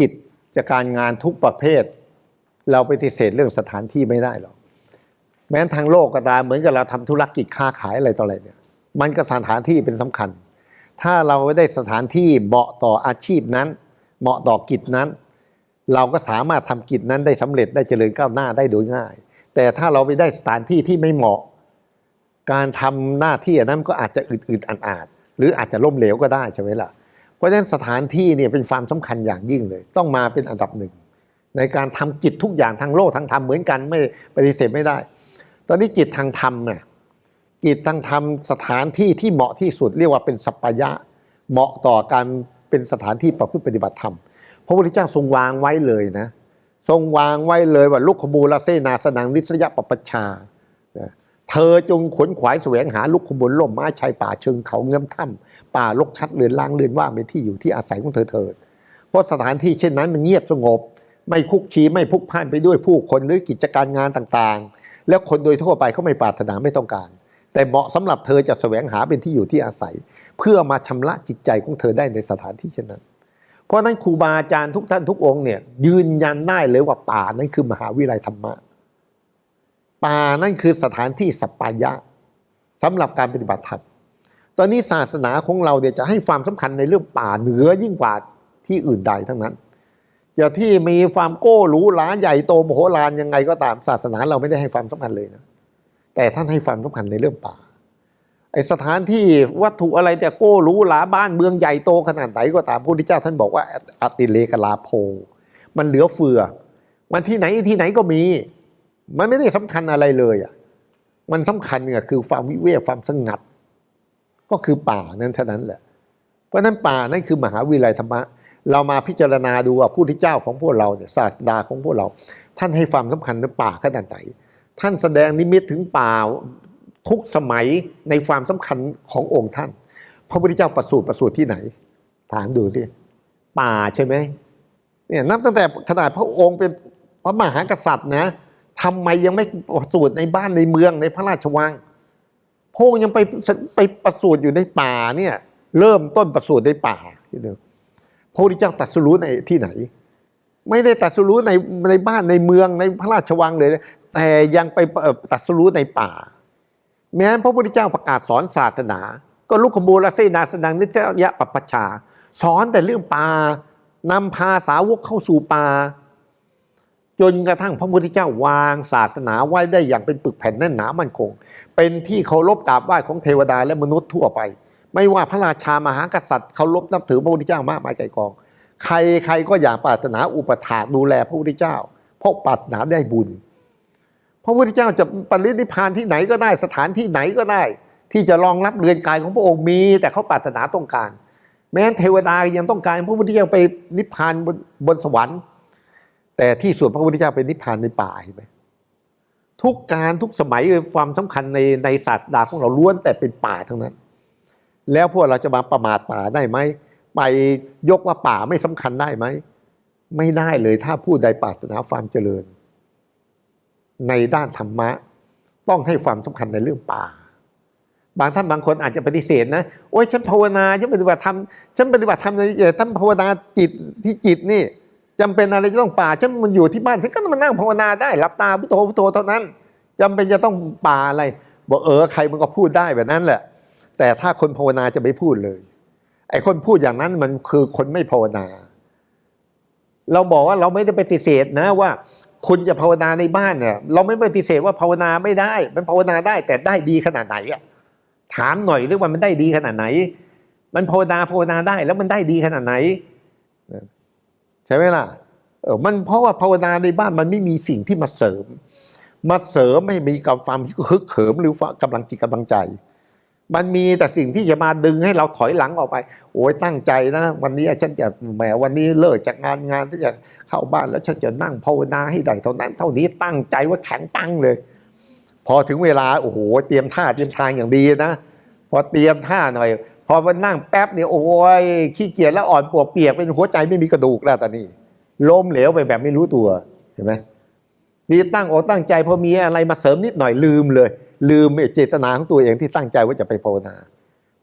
กิจการงานทุกประเภท เราปฏิเสธเรื่องสถานที่ไม่ได้หรอกแม้ทางโลกก็ตามเหมือนกับเราทำธุรกิจค้าขายอะไรต่ออะไรเนี่ยมันก็สถานที่เป็นสำคัญ ถ้าเราได้สถานที่เหมาะต่ออาชีพนั้น เหมาะต่อกิจนั้น เราก็สามารถทำกิจนั้นได้สำเร็จได้เจริญก้าวหน้าได้โดยง่าย แต่ถ้าเราไปได้สถานที่ที่ไม่เหมาะ การทำหน้าที่อนนั้นก็อาจจะอึดๆอัดๆหรืออาจจะล้มเหลวก็ได้ใช่ไหมล่ะ เพราะฉะนั้นสถานที่เนี่ยเป็นความสำคัญอย่างยิ่งเลย ต้องมาเป็นอันดับหนึ่ง ในการทำกิจทุกอย่างทางโลกทางธรรมเหมือนกันไม่ปฏิเสธไม่ได้ ตอนนี้กิจทางธรรมเนี่ยกิจทางธรรมสถานที่ที่เหมาะที่สุดเรียกว่าเป็นสัปปยะ เหมาะต่อการเป็นสถานที่ประพฤติปฏิบัติธรรมพระพุทธเจ้าทรงวางไว้เลยนะทรงวางไว้เลยว่าลุกขบูลเสนาสนังนิสยปปชชานะ เธอจงขวนขวายแสวงหาลุกขบุลล่มไม้ชายป่าเชิงเขาเงื่อมถ้ำป่าลกชัดเรือนล่างเรือนว่าเป็นที่อยู่ที่อาศัยของเธอเถิด เพราะสถานที่เช่นนั้นมันเงียบสงบ ไม่คุกคีไม่พลุกพล่านไปด้วยผู้คนหรือกิจการงานต่างๆ แล้วคนโดยทั่วไปเขาไม่ปรารถนาไม่ต้องการ แต่เหมาะสำหรับเธอจะแสวงหาเป็นที่อยู่ที่อาศัย เพื่อมาชำระจิตใจของเธอได้ในสถานที่เช่นนั้น เพราะนั้นครูบาอาจารย์ทุกท่านทุกองค์เนี่ยยืนยันได้เลยว่าป่านั่นคือมหาวิทยาลัยธรรมะ ป่านั่นคือสถานที่สปายะสำหรับการปฏิบัติธรรมตอนนี้ศาสนาของเราเนี่ยจะให้ความสำคัญในเรื่องป่าเหนือยิ่งกว่าที่อื่นใดทั้งนั้นอย่าที่มีความโก้หรูหราใหญ่โตมโหฬารยังไงก็ตามศาสนาเราไม่ได้ให้ความสำคัญเลยนะแต่ท่านให้ความสำคัญในเรื่องป่าไอสถานที่วัตถุอะไรแต่โก้หรูหราบ้านเมืองใหญ่โตขนาดไหนก็ตามพระพุทธเจ้าท่านบอกว่าอติเลกลาโพมันเหลือเฟือ มันที่ไหนที่ไหนก็มี มันไม่ได้สำคัญอะไรเลยอะมันสำคัญเนี่ยคือความวิเวกความสงัด ก็คือป่านั้นเท่านั้นแหละ เพราะฉะนั้นป่านั่นคือมหาวิทยาลัยธรรมะ เรามาพิจารณาดูว่าผู้ที่เจ้าของพวกเราเนี่ยศาสดาของพวกเรา ท่านให้ความสำคัญในป่าขนาดไหน ท่านแสดงนิมิตถึงป่าทุกสมัยในความสำคัญขององค์ท่าน พระพุทธเจ้าประสูติประสูติที่ไหน ถามดูสิป่าใช่ไหมเนี่ยนับตั้งแต่ขนาดพระองค์เป็นพระมหากษัตริย์นะ ทำไมยังไม่ประสูติในบ้านในเมืองในพระราชวังพระองค์ยังไปไปประสูติอยู่ในป่าเนี่ย เริ่มต้นประสูติในป่าที่หนึ่งพระพุทธเจ้าตรัสรู้ในที่ไหน ไม่ได้ตรัสรู้ในในบ้านในเมืองในพระราชวังเลย แต่ยังไปตรัสรู้ในป่า แม้พระพุทธเจ้าประกาศสอนศาสนา ก็ลุกขบูลเสนาสนังนิจยะปัปปชา สอนแต่เรื่องป่านำพาสาวกเข้าสู่ป่า จนกระทั่งพระพุทธเจ้าวางศาสนาไว้ได้อย่างเป็นปึกแผ่นแน่นหนามั่นคง เป็นที่เคารพกราบไหว้ของเทวดาและมนุษย์ทั่วไป ไม่ว่าพระราชามหากษัตริย์เคารพนับถือพระพุทธเจ้ามากมายไกลกอง ใครใครก็อยากปรารถนาอุปถากดูแลพระพุทธเจ้า เพราะปรารถนาได้บุญ พระพุทธเจ้าจะปรินิพพานที่ไหนก็ได้สถานที่ไหนก็ได้ ที่จะรองรับเรือนกายของพระองค์มี แต่เขาปรารถนาต้องการ แม้เทวดายังต้องการพระพุทธเจ้าไปนิพพานบนบนสวรรค์ แต่ที่ส่วนพระพุทธเจ้าไปนิพพานในป่าเห็นไหมทุกการทุกสมัยความสำคัญในในศาสดาของเราล้วนแต่เป็นป่าทั้งนั้น แล้วพวกเราจะมาประมาทป่าได้ไหมไปยกว่าป่าไม่สำคัญได้ไหมไม่ได้เลยถ้าผู้ใดปรารถนาความเจริญ ในด้านธรรมะ ต้องให้ความสำคัญในเรื่องป่า บางท่านบางคนอาจจะปฏิเสธนะโอ้ยฉันภาวนาฉันปฏิบัติธรรมฉันปฏิบัติธรรมในท่านภาวนาจิตที่จิตนี่ จำเป็นอะไรจะต้องป่าฉันมันอยู่ที่บ้านฉันก็มานั่งภาวนาได้หลับตาพุทโธพุทโธเท่านั้นจำเป็นจะต้องป่าอะไรบอกเออใครมันก็พูดได้แบบนั้นแหละ แต่ถ้าคนภาวนาจะไม่พูดเลย ไอ้คนพูดอย่างนั้นมันคือคนไม่ภาวนา เราบอกว่าเราไม่ได้ปฏิเสธนะว่า คุณจะภาวนาในบ้านเนี่ยเราไม่ปฏิเสธว่าภาวนาไม่ได้ มันภาวนาได้แต่ได้ดีขนาดไหนอะถามหน่อยเรื่องว่ามันได้ดีขนาดไหน มันภาวนาภาวนาได้แล้วมันได้ดีขนาดไหน ใช่ไหมล่ะเออมันเพราะว่าภาวนาในบ้านมันไม่มีสิ่งที่มาเสริม มาเสริมไม่มีกำความฮึกเหิมหรือกำลังจิตกำลังใจ มันมีแต่สิ่งที่จะมาดึงให้เราถอยหลังออกไป โอ้ยตั้งใจนะ วันนี้ฉันจะแหมวันนี้เลิกจากงานงานที่จะเข้าบ้านแล้วฉันจะนั่งภาวนาให้ได้เท่านั้น เท่านี้ตั้งใจว่าแข็งตั้งเลย พอถึงเวลาโอ้โหเตรียมท่าเตรียมทางอย่างดีนะพอเตรียมท่าหน่อย พอมานั่งแป๊บเนี่ยโอ้ยขี้เกียจแล้วอ่อนปวกเปียกเป็นหัวใจไม่มีกระดูกแล้วตอนนี้ล้มเหลวไปแบบไม่รู้ตัวเห็นไหมนี่ตั้งอกตั้งใจพอมีอะไรมาเสริมนิดหน่อยลืมเลย ลืมเจตนาของตัวเองที่ตั้งใจว่าจะไปภาวนา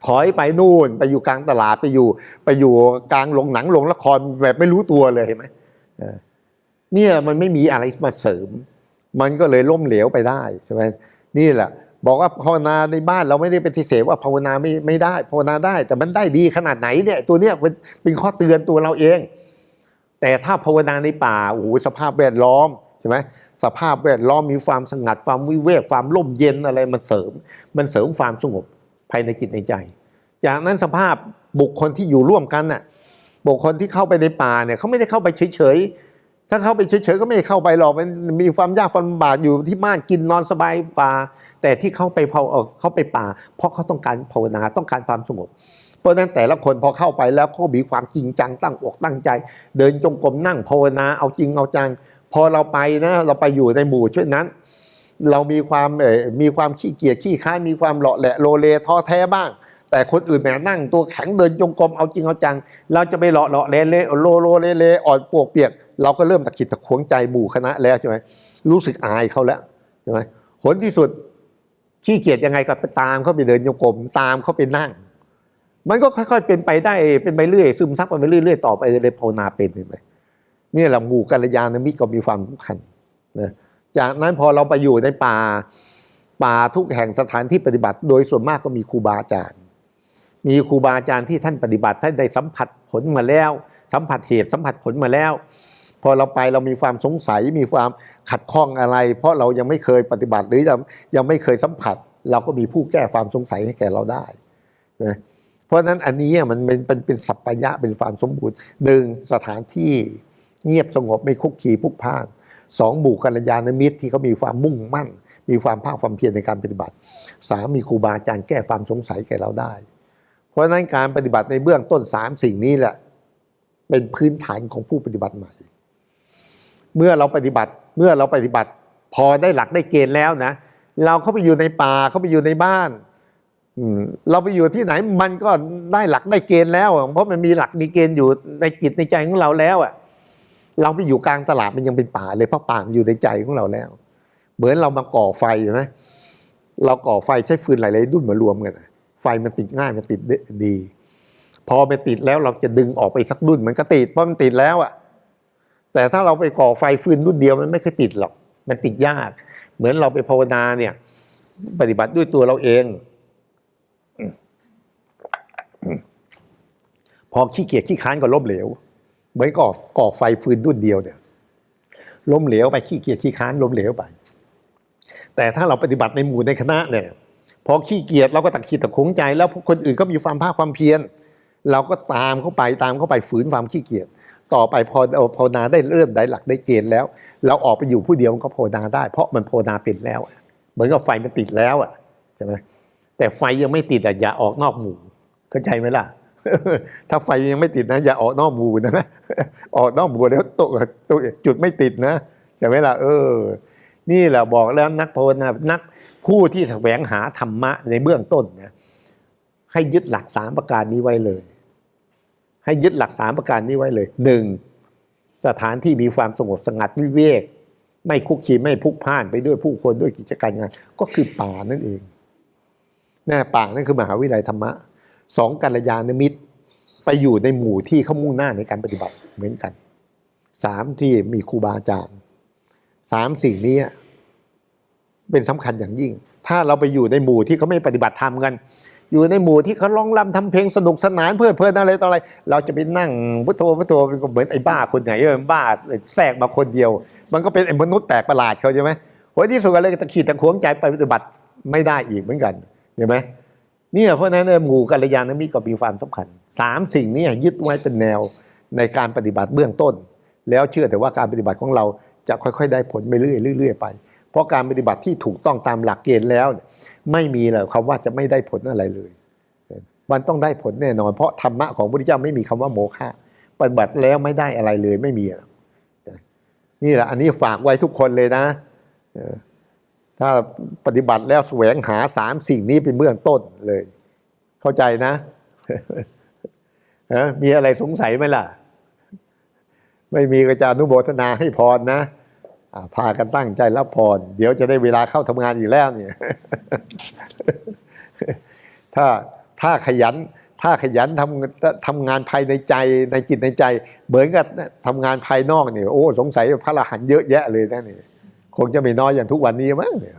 ถอยไปนู่นไปอยู่กลางตลาดไปอยู่ ไปอยู่กลางโรงหนังโรงละครแบบไม่รู้ตัวเลยเห็นไหมเนี่ยมันไม่มีอะไรมาเสริม มันก็เลยล้มเหลวไปได้ใช่ไหมนี่แหละ บอกว่าภาวนาในบ้านเราไม่ได้ปฏิเสธว่าภาวนาไม่ไม่ได้ภาวนาได้ แต่มันได้ดีขนาดไหนเนี่ยตัวเนี้ยเป็นเป็นข้อเตือนตัวเราเอง แต่ถ้าภาวนาในป่าโอ้โหสภาพแวดล้อมใช่ไหมสภาพแวดล้อมมีความสงัดความวิเวกความร่มเย็นอะไรมันเสริม มันเสริมความสงบภายในจิตในใจ จากนั้นสภาพบุคคลที่อยู่ร่วมกันน่ะบุคคลที่เข้าไปในป่าเนี่ยเขาไม่ได้เข้าไปเฉยๆ ถ้าเข้าไปเฉยๆก็ไม่เข้าไปหรอกมันมีความยากความลำบากอยู่ที่บ้านกินนอนสบายกว่า แต่ที่เข้าไปเผาเออเข้าไปป่า เพราะเขาต้องการภาวนาต้องการความสงบเพราะนั้นแต่ละคนพอเข้าไปแล้วเขามีความจริงจังตั้งอกตั้งใจ เดินจงกรมนั่งภาวนาเอาจริงเอาจัง พอเราไปนะเราไปอยู่ในหมู่ช่วยนั้น เรามีความเออมีความขี้เกียจขี้ค้านมีความเหลาะแหละโลเลท้อแท้บ้าง แต่คนอื่นแหมนั่งตัวแข็งเดินจงกรมเอาจริงเอาจัง เราจะไปเหลาะเลาะเลเลโลโลเลเลอ่อนปวกเปียก เราก็เริ่มตะขิดตะขวงใจหมู่คณะแล้วใช่ไหมรู้สึกอายเขาแล้วใช่ไหมผลที่สุดขี้เกียจยังไงก็ไปตามเขาไปเดินจงกมตามเขาไปนั่ง มันก็ค่อย ๆ เป็นไปได้เป็นไปเรื่อยซึมซับไปเรื่อยๆต่อไปเลยภาวนาเป็นเห็นไหมนี่แหละหมู่กัลยาณมิตรก็มีความสำคัญนะจากนั้นพอเราไปอยู่ในป่าป่าทุกแห่งสถานที่ปฏิบัติ โดยส่วนมากก็มีครูบาอาจารย์ มีครูบาอาจารย์ที่ท่านปฏิบัติท่านได้สัมผัสผลมาแล้ว สัมผัสเหตุสัมผัสผลมาแล้ว พอเราไปเรามีความสงสัยมีความขัดข้องอะไร เพราะเรายังไม่เคยปฏิบัติหรือยังยังไม่เคยสัมผัส เราก็มีผู้แก้ความสงสัยให้แก่เราได้นะเพราะฉะนั้นอันนี้มันเป็นเป็นเป็นสัพพยะเป็นความสมบูรณ์หนึ่งสถานที่เงียบสงบไม่คุกคีพุกพ่านสองหมู่กัลยาณมิตรที่เขามีความมุ่งมั่น มีความภาคความเพียรในการปฏิบัติสามมีครูบาอาจารย์แก้ความสงสัยแก่เราได้ เพราะฉะนั้นการปฏิบัติในเบื้องต้นสามสิ่งนี้แหละเป็นพื้นฐานของผู้ปฏิบัติใหม่ เมื่อเราปฏิบัติเมื่อเราปฏิบัติ พอได้หลักได้เกณฑ์แล้วนะ เราเข้าไปอยู่ในป่าเข้าไปอยู่ในบ้านเราไปอยู่ที่ไหนมันก็ได้หลักได้เกณฑ์แล้ว เพราะมันมีหลักมีเกณฑ์อยู่ในจิตในใจของเราแล้วอะเราไปอยู่กลางตลาดมันยังเป็นป่าเลยเพราะป่ามันอยู่ในใจของเราแล้ว เหมือนเรามาก่อไฟใช่ไหมเราก่อไฟใช้ฟืนหลายๆดุ่นมารวมกันไฟมันติดง่ายมันติดดี พอไปติดแล้วเราจะดึงออกไปสักดุ่นมันก็ติดเพราะมันติดแล้วอะ แต่ถ้าเราไปก่อไฟฟืนรุ่นเดียวมันไม่เคยติดหรอก มันติดยาก เหมือนเราไปภาวนาเนี่ย ปฏิบัติด้วยตัวเราเอง พอขี้เกียจขี้ค้านก็ล้มเหลว เหมือนก่อก่อไฟฟืนดุ่นเดียวเนี่ยล้มเหลวไปขี้เกียจขี้ค้านล้มเหลวไป แต่ถ้าเราปฏิบัติในหมู่ในคณะเนี่ยพอขี้เกียจเราก็ตะขิดตะขวงใจ แล้วคนอื่นก็มีความภาคความเพียรเราก็ตามเข้าไปตามเข้าไปฝืนความขี้เกียจ ต่อไปพอภาวนาได้เริ่มได้หลักได้เกณฑ์แล้ว เราออกไปอยู่ผู้เดียวมันก็ภาวนาได้ เพราะมันภาวนาเป็นแล้วเหมือนกับไฟมันติดแล้วอะใช่ไหมแต่ไฟยังไม่ติดอะอย่าออกนอกหมู่เข้าใจไหมล่ะถ้าไฟยังไม่ติดนะ อย่าออกนอกหมู่นะออกนอกหมู่แล้วตัวตัวจุดไม่ติดนะใช่ไหมล่ะเออ นี่แหละบอกแล้วนักภาวนานักผู้ที่แสวงหาธรรมะในเบื้องต้นเนี่ยให้ยึดหลักสามประการนี้ไว้เลย ให้ยึดหลักสามประการนี้ไว้เลยหนึ่งสถานที่มีความสงบสงัดวิเวก ไม่คุกคีไม่พุกพ่านไปด้วยผู้คนด้วยกิจการงาน ก็คือป่านั่นเองน่ป่านั่นคือมหาวิทยาลัยธรรมะสองกัลยาณมิตรไปอยู่ในหมู่ที่เขามุ่งหน้าในการปฏิบัติเหมือนกันสามที่มีครูบาอาจารย์สามสิ่งนี้เป็นสำคัญอย่างยิ่ง ถ้าเราไปอยู่ในหมู่ที่เขาไม่ปฏิบัติธรรมกัน อยู่ในหมู่ที่เขาร้องรำทำเพลงสนุกสนานเพลิดเพลินอะไรต่ออะไร เราจะไปนั่งพุทโธพุทโธเหมือนไอ้บ้าคนไหนเออบ้าแทรกมาคนเดียว มันก็เป็นไอ้มนุษย์แปลกประหลาดเขาใช่ไหมโอ้ยที่สุดอะไรก็ตะขีดตะขวงใจไปปฏิบัติไม่ได้อีกเหมือนกันเห็นไหมเนี่ยเพราะนั้นเนี่ยหมู่กัลยาณมิตรก็มีความสำคัญสามสิ่งนี้ยึดไว้เป็นแนวในการปฏิบัติเบื้องต้น แล้วเชื่อแต่ว่าการปฏิบัติของเราจะค่อยๆ ได้ผลไปเรื่อยๆไป เพราะการปฏิบัติที่ถูกต้องตามหลักเกณฑ์แล้ว ไม่มีเลยคำว่าจะไม่ได้ผลอะไรเลย มันต้องได้ผลแน่นอน เพราะธรรมะของพระพุทธเจ้าไม่มีคำว่าโมฆะปฏิบัติแล้วไม่ได้อะไรเลยไม่มีนี่แหละอันนี้ฝากไว้ทุกคนเลยนะถ้าปฏิบัติแล้วแสวงหาสามสิ่งนี้เป็นเบื้องต้นเลย เข้าใจนะมีอะไรสงสัยไหมล่ะ ไม่มีก็จะอนุโมทนาให้พรนะ พากันตั้งใจรับพร เดี๋ยวจะได้เวลาเข้าทำงานอีกแล้วเนี่ยถ้าถ้าขยัน ถ้าขยันทำทำงานภายในใจในจิตในใจ เหมือนกับทำงานภายนอกเนี่ยโอ้สงสัยพระรหันเยอะแยะเลยนะนี่คงจะไม่น้อยอย่างทุกวันนี้มั้งเนี่ย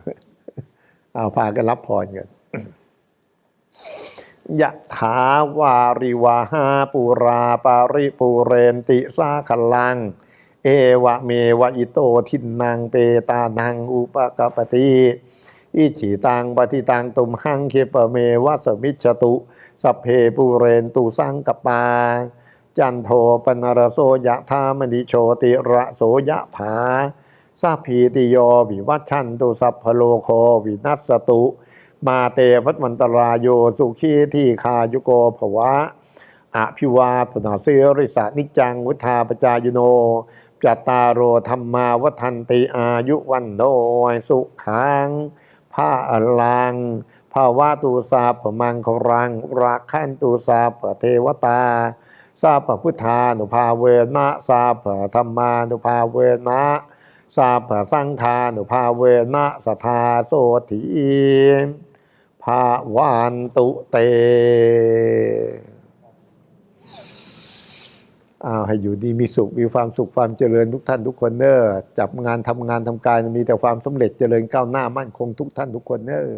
เอาพากันรับพรกันยะถาวาริวาหาปูราปาริปูเรนติสาขลัง เอวะเมวะอิโตทินนางเปตานังอุปกปปติอิจิตังปฏิตังตุมหังเคปเมวะสมิจฉตุ สัพเพปูเรนตุสังกปา จันโทปนรโสยะธามณิโชติระโสยะถาสัพีติโยวิวัชชันตุสัพพโลโควินัสสตุ มาเตพัตมันตรายโยสุขีที่คายุโกภวะอภิวาทนาเสริสานิจจังวุธาปจายโน จตารโรธรรมาวันติอายุวันโนสุขังผ้าอลังภาวะตูสาปมังครังรักขันตูสาปเทวตาสาปพุทธานุภาเวนะสาปธรรมานุภาเวนะสาปสังฆานุภาเวนะสทธาโสถีภาวันตุเต อ้าวให้อยู่ดีมีสุขมีความสุขความเจริญทุกท่านทุกคนเนอจับงานทำงานทำการมีแต่ความสำเร็จเจริญก้าวหน้ามั่นคงทุกท่านทุกคนเนอ